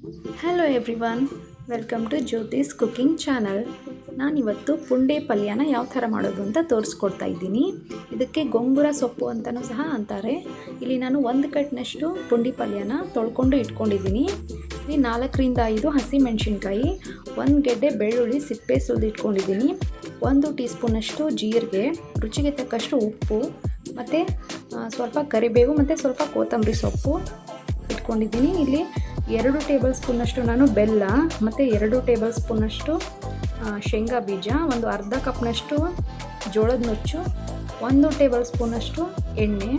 Hello everyone welcome to Jyoti's cooking channel ನಾನಿವತ್ತು ಪುಂಡೆ ಪಲ್ಯನ ಯಾವ ಥರ ಮಾಡೋದು ಅಂತ ತೋರಿಸ್ಕೊಡ್ತಾ ಇದ್ದೀನಿ. ಇದಕ್ಕೆ ಗೊಂಗುರ ಸೊಪ್ಪು ಅಂತಲೂ ಸಹ ಅಂತಾರೆ. ಇಲ್ಲಿ ನಾನು ಒಂದು ಕಟ್ನಷ್ಟು ಪುಂಡಿ ಪಲ್ಯನ ತೊಳ್ಕೊಂಡು ಇಟ್ಕೊಂಡಿದ್ದೀನಿ. ಇಲ್ಲಿ ನಾಲ್ಕರಿಂದ ಐದು ಹಸಿ ಮೆಣಸಿನ್ಕಾಯಿ ಒಂದು ಗೆಡ್ಡೆ ಬೆಳ್ಳುಳ್ಳಿ ಸಿಪ್ಪೆ ಸುಲಿದು ಇಟ್ಕೊಂಡಿದ್ದೀನಿ ಒಂದು ಟೀ ಸ್ಪೂನಷ್ಟು ಜೀರಿಗೆ, ರುಚಿಗೆ ತಕ್ಕಷ್ಟು ಉಪ್ಪು, ಮತ್ತು ಸ್ವಲ್ಪ ಕರಿಬೇವು ಮತ್ತು ಸ್ವಲ್ಪ ಕೊತ್ತಂಬರಿ ಸೊಪ್ಪು ಇಟ್ಕೊಂಡಿದ್ದೀನಿ. ಇಲ್ಲಿ ಎರಡು ಟೇಬಲ್ ಸ್ಪೂನಷ್ಟು ನಾನು ಬೆಲ್ಲ, ಮತ್ತು ಎರಡು ಟೇಬಲ್ ಸ್ಪೂನಷ್ಟು ಶೇಂಗಾ ಬೀಜ, ಒಂದು ಅರ್ಧ ಕಪ್ನಷ್ಟು ಜೋಳದ ನುಚ್ಚು, ಒಂದು ಟೇಬಲ್ ಸ್ಪೂನಷ್ಟು ಎಣ್ಣೆ,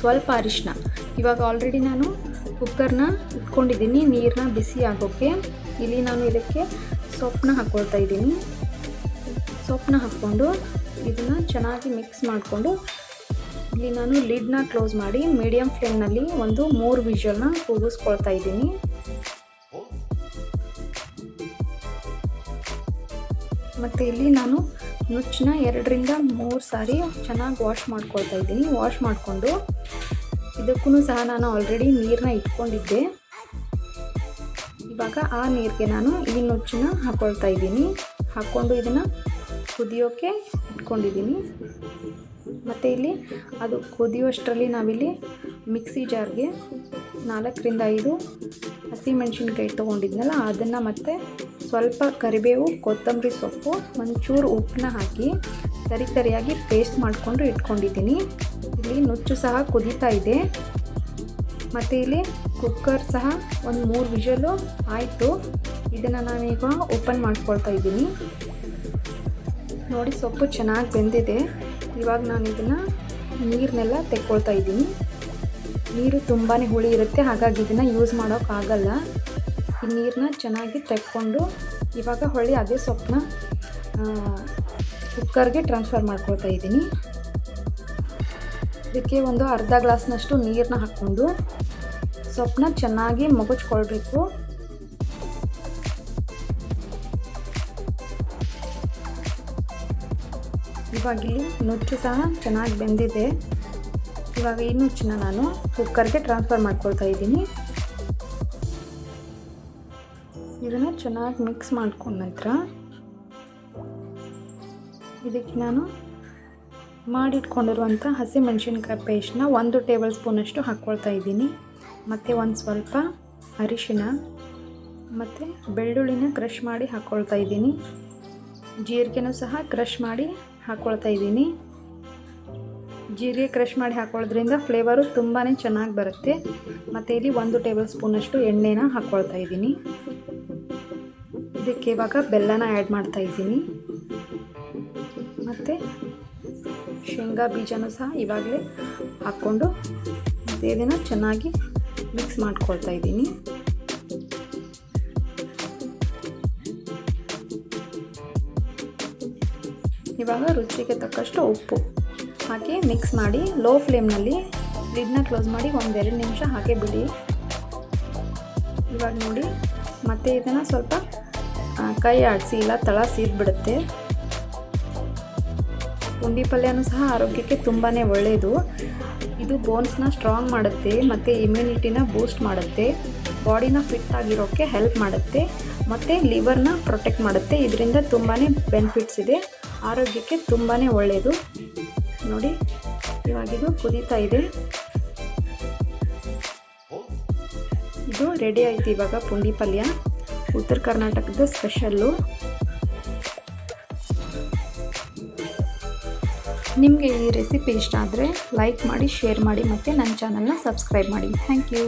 ಸ್ವಲ್ಪ ಅರಿಶಿನ ಇವಾಗ ಆಲ್ರೆಡಿ ನಾನು ಕುಕ್ಕರ್ನ ಇಟ್ಕೊಂಡಿದ್ದೀನಿ ನೀರನ್ನ ಬಿಸಿ ಆಗೋಕ್ಕೆ. ಇಲ್ಲಿ ನಾನು ಇದಕ್ಕೆ ಸೊಪ್ಪನ್ನ ಹಾಕ್ಕೊಳ್ತಾ ಇದ್ದೀನಿ. ಸೊಪ್ಪನ್ನ ಹಾಕ್ಕೊಂಡು ಇದನ್ನು ಚೆನ್ನಾಗಿ ಮಿಕ್ಸ್ ಮಾಡಿಕೊಂಡು ಇಲ್ಲಿ ನಾನು ಲಿಡ್ನ ಕ್ಲೋಸ್ ಮಾಡಿ ಮೀಡಿಯಂ ಫ್ಲೇಮ್ನಲ್ಲಿ ಒಂದು ಮೂರು ವಿಷಲ್ನ ಕೂಗಿಸ್ಕೊಳ್ತಾ ಇದ್ದೀನಿ. ಮತ್ತು ಇಲ್ಲಿ ನಾನು ನುಚ್ಚನ್ನ ಎರಡರಿಂದ ಮೂರು ಸಾರಿ ಚೆನ್ನಾಗಿ ವಾಶ್ ಮಾಡ್ಕೊಳ್ತಾ ಇದ್ದೀನಿ. ವಾಶ್ ಮಾಡಿಕೊಂಡು ಇದಕ್ಕೂ ಸಹ ನಾನು ಆಲ್ರೆಡಿ ನೀರನ್ನ ಇಟ್ಕೊಂಡಿದ್ದೆ. ಇವಾಗ ಆ ನೀರಿಗೆ ನಾನು ಈ ನುಚ್ಚನ್ನ ಹಾಕ್ಕೊಳ್ತಾ ಇದ್ದೀನಿ. ಹಾಕ್ಕೊಂಡು ಇದನ್ನು ಕುದಿಯೋಕ್ಕೆ ಇಟ್ಕೊಂಡಿದ್ದೀನಿ. ಮತ್ತು ಇಲ್ಲಿ ಅದು ಕುದಿಯುವಷ್ಟರಲ್ಲಿ ನಾವಿಲ್ಲಿ ಮಿಕ್ಸಿ ಜಾರ್ಗೆ ನಾಲ್ಕರಿಂದ ಐದು ಹಸಿಮೆಣ್ಸಿನ್ಕಾಯಿ ತೊಗೊಂಡಿದ್ನಲ್ಲ, ಅದನ್ನು ಮತ್ತೆ ಸ್ವಲ್ಪ ಕರಿಬೇವು, ಕೊತ್ತಂಬರಿ ಸೊಪ್ಪು, ಒಂಚೂರು ಉಪ್ಪನ್ನ ಹಾಕಿ ಸರಿ ಸರಿಯಾಗಿ ಪೇಸ್ಟ್ ಮಾಡಿಕೊಂಡು ಇಟ್ಕೊಂಡಿದ್ದೀನಿ. ಇಲ್ಲಿ ನುಚ್ಚು ಸಹ ಕುದೀತಾ ಇದೆ. ಮತ್ತು ಇಲ್ಲಿ ಕುಕ್ಕರ್ ಸಹ ಒಂದು ಮೂರು ವಿಷಲು ಆಯಿತು. ಇದನ್ನು ನಾನೀಗ ಓಪನ್ ಮಾಡ್ಕೊಳ್ತಾ ಇದ್ದೀನಿ. ನೋಡಿ ಸೊಪ್ಪು ಚೆನ್ನಾಗಿ ಬೆಂದಿದೆ. ಇವಾಗ ನಾನು ಇದನ್ನು ನೀರನ್ನೆಲ್ಲ ತೆಕ್ಕೊಳ್ತಾ ಇದ್ದೀನಿ. ನೀರು ತುಂಬಾ ಹುಳಿ ಇರುತ್ತೆ, ಹಾಗಾಗಿ ಇದನ್ನು ಯೂಸ್ ಮಾಡೋಕ್ಕಾಗಲ್ಲ ಈ ನೀರನ್ನ ಚೆನ್ನಾಗಿ ತೆಕ್ಕೊಂಡು ಇವಾಗ ಹೊಳ್ಳಿ ಅದೇ ಸೊಪ್ಪನ್ನ ಕುಕ್ಕರ್ಗೆ ಟ್ರಾನ್ಸ್ಫರ್ ಮಾಡ್ಕೊಳ್ತಾ ಇದ್ದೀನಿ. ಇದಕ್ಕೆ ಒಂದು ಅರ್ಧ ಗ್ಲಾಸ್ನಷ್ಟು ನೀರನ್ನ ಹಾಕ್ಕೊಂಡು ಸೊಪ್ಪನ್ನ ಚೆನ್ನಾಗಿ ಮಗುಚ್ಕೊಳ್ಬೇಕು. ಇವಾಗ ಇಲ್ಲಿ ನುಚ್ಚು ಸಹ ಚೆನ್ನಾಗಿ ಬೆಂದಿದೆ. ಇವಾಗ ಈ ನುಚ್ಚನ್ನ ನಾನು ಕುಕ್ಕರ್ಗೆ ಟ್ರಾನ್ಸ್ಫರ್ ಮಾಡ್ಕೊಳ್ತಾ ಇದ್ದೀನಿ. ಇದನ್ನು ಚೆನ್ನಾಗಿ ಮಿಕ್ಸ್ ಮಾಡ್ಕೊಂಡ ನಂತರ ಇದಕ್ಕೆ ನಾನು ಮಾಡಿಟ್ಕೊಂಡಿರುವಂಥ ಹಸಿಮೆಣ್ಸಿನ್ಕಾಯಿ ಪೇಸ್ಟ್ನ ಒಂದು ಟೇಬಲ್ ಸ್ಪೂನಷ್ಟು ಹಾಕ್ಕೊಳ್ತಾ ಇದ್ದೀನಿ. ಮತ್ತು ಒಂದು ಸ್ವಲ್ಪ ಅರಿಶಿನ, ಮತ್ತು ಬೆಳ್ಳುಳ್ಳಿನ ಕ್ರಷ್ ಮಾಡಿ ಹಾಕ್ಕೊಳ್ತಾ ಇದ್ದೀನಿ. ಜೀರಿಗೆನೂ ಸಹ ಕ್ರಷ್ ಮಾಡಿ ಹಾಕ್ಕೊಳ್ತಾ ಇದ್ದೀನಿ. ಜೀರಿಗೆ ಕ್ರಷ್ ಮಾಡಿ ಹಾಕೊಳ್ಳೋದ್ರಿಂದ ಫ್ಲೇವರು ತುಂಬಾ ಚೆನ್ನಾಗಿ ಬರುತ್ತೆ. ಮತ್ತು ಇಲ್ಲಿ ಒಂದು ಟೇಬಲ್ ಸ್ಪೂನಷ್ಟು ಎಣ್ಣೆನ ಹಾಕ್ಕೊಳ್ತಾ ಇದ್ದೀನಿ. ಇದಕ್ಕೆ ಇವಾಗ ಬೆಲ್ಲನ ಆ್ಯಡ್ ಮಾಡ್ತಾ ಇದ್ದೀನಿ. ಮತ್ತು ಶೇಂಗಾ ಬೀಜನೂ ಸಹ ಇವಾಗಲೇ ಹಾಕ್ಕೊಂಡು ಇದನ್ನು ಚೆನ್ನಾಗಿ ಮಿಕ್ಸ್ ಮಾಡ್ಕೊಳ್ತಾ ಇದ್ದೀನಿ. ಇವಾಗ ರುಚಿಗೆ ತಕ್ಕಷ್ಟು ಉಪ್ಪು. ಹಾಕಿ ಮಿಕ್ಸ್ ಮಾಡಿ ಲೋ ಫ್ಲೇಮ್ನಲ್ಲಿ ಲಿಡ್ನ ಕ್ಲೋಸ್ ಮಾಡಿ ಒಂದೆರಡು ನಿಮಿಷ ಹಾಗೆ ಬಿಡಿ. ಇವಾಗ ನೋಡಿ, ಮತ್ತೆ ಇದನ್ನು ಸ್ವಲ್ಪ ಕೈ ಆಡಿಸಿ ಇಲ್ಲ, ತಳ ಸೀದ್ಬಿಡುತ್ತೆ ಪುಂಡಿ ಪಲ್ಯನೂ ಸಹ ಆರೋಗ್ಯಕ್ಕೆ ತುಂಬಾ ಒಳ್ಳೆಯದು ಇದು ಬೋನ್ಸ್ನ ಸ್ಟ್ರಾಂಗ್ ಮಾಡುತ್ತೆ, ಮತ್ತು ಇಮ್ಯುನಿಟಿನ ಬೂಸ್ಟ್ ಮಾಡುತ್ತೆ. ಬಾಡಿನ ಫಿಟ್ ಆಗಿರೋಕ್ಕೆ ಹೆಲ್ಪ್ ಮಾಡುತ್ತೆ, ಮತ್ತು ಲಿವರ್ನ ಪ್ರೊಟೆಕ್ಟ್ ಮಾಡುತ್ತೆ. ಇದರಿಂದ ತುಂಬಾ ಬೆನಿಫಿಟ್ಸ್ ಇದೆ. ಆರೋಗ್ಯಕ್ಕೆ ತುಂಬಾ ಒಳ್ಳೆಯದು ನೋಡಿ ಇವಾಗಿದು ಕುದೀತಾ ಇದೆ. ಇದು ರೆಡಿ ಆಯಿತು ಇವಾಗ ಪುಂಡಿ ಪಲ್ಯ. ಉತ್ತರ ಕರ್ನಾಟಕದ ಸ್ಪೆಷಲ್ಲು ನಿಮಗೆ ಈ ರೆಸಿಪಿ ಇಷ್ಟ ಆದರೆ ಲೈಕ್ ಮಾಡಿ ಶೇರ್ ಮಾಡಿ ಮತ್ತು ನನ್ನ ಚಾನಲ್ನ ಸಬ್ಸ್ಕ್ರೈಬ್ ಮಾಡಿ. Thank you